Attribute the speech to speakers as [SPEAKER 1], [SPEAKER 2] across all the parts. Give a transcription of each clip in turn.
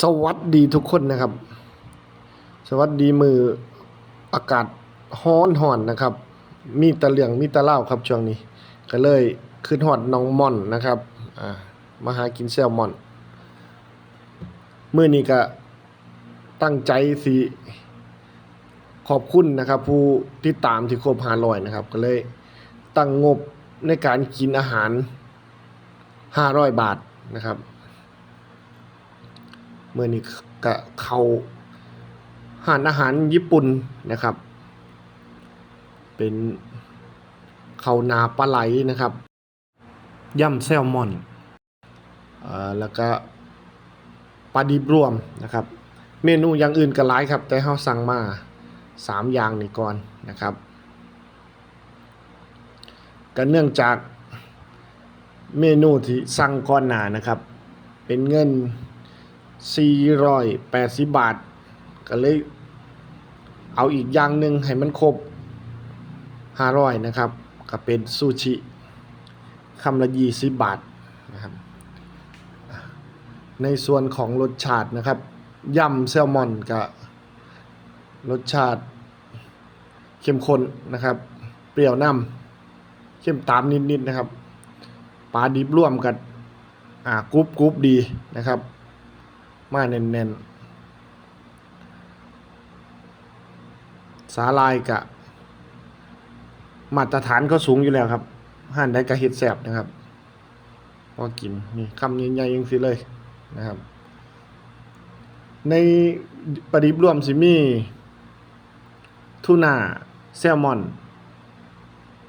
[SPEAKER 1] สวัสดีทุกคนนะครับ สวัสดีมืออากาศฮ้อนห่อนนะครับ มีตะเหลืองมีตะเล่าครับช่วงนี้ ก็เลยขึ้นฮอดน้องม่อนนะครับอ่ามาหากินแซลมอนมื้อนี้ก็ตั้งใจสิขอบคุณนะครับ ผู้ติดตามที่ครบ500นะครับ ก็เลยตั้งงบในการกินอาหาร500บาทนะครับ เมื่อนี้ก็เขาหารอาหารญี่ปุ่นนะครับ เป็นเขานาปลาไหลนะครับย่ำแซลมอนอ่าแล้วก็ปลาดิบรวมนะครับ เมนูอย่างอื่นก็หลายครับ แต่เฮาสั่งมาสามอย่างนี่ก่อนนะครับก็เนื่องจากเมนูที่สั่งก่อนหน้านะครับ เป็นเงิน 480 บาท ก็เลยเอาอีกอย่างหนึ่งให้มันครบ 500 นะครับ ก็เป็นซูชิคำละ 20 บาทนะครับในส่วนของรสชาตินะครับยำแซลมอนก็รสชาติเข้มข้นนะครับ เปรี้ยวนำเข้มตามนิดๆนะครับปลาดิบร่วมกันอ่ากรุบกรุบดีนะครับ มาแน่นๆสาลายกะ มาตรฐานก็สูงอยู่แล้วครับห่านได้กระเห็ดแสบนะครับพอกินนี่คำใหญ่ๆยังสิเลยนะครับ ในปริบรวมสิมีทูน่าแซลมอน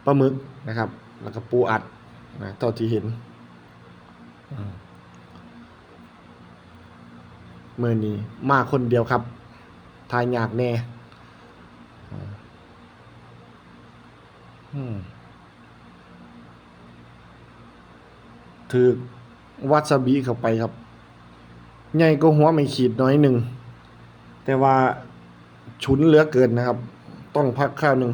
[SPEAKER 1] ปลาหมึกนะครับ แล้วก็ปูอัดนะเท่าที่เห็น อืม มื่อนี้มาคนเดียวครับ ทายยากแน่ถือวาซาบิเข้าไปครับ ใหญ่ก็หัวไม่ขีดน้อยหนึ่ง แต่ว่าฉุนเหลือเกินนะครับ ต้องพักข้าวหนึ่ง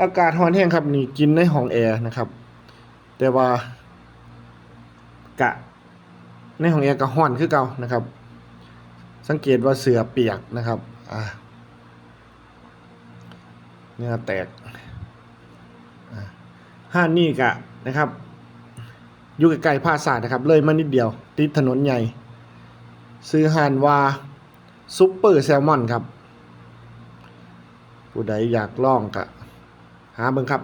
[SPEAKER 1] อากาศร้อนแห้งครับ นี่กินในห้องแอร์นะครับ แต่ว่ากะ ในห้องแอร์ก็ร้อนคือเก่านะครับ สังเกตว่าเสือเปียกนะครับอ่าเนื้อแตกอ่าห้านี่กะนะครับอยู่ใกล้ๆภาษาทนะครับ เลยมานิดเดียว ติดถนนใหญ่ ซื้อหานว่าซุปเปอร์แซลมอนครับ ผู้ใดอยากลองกะหาเบิ่งครับ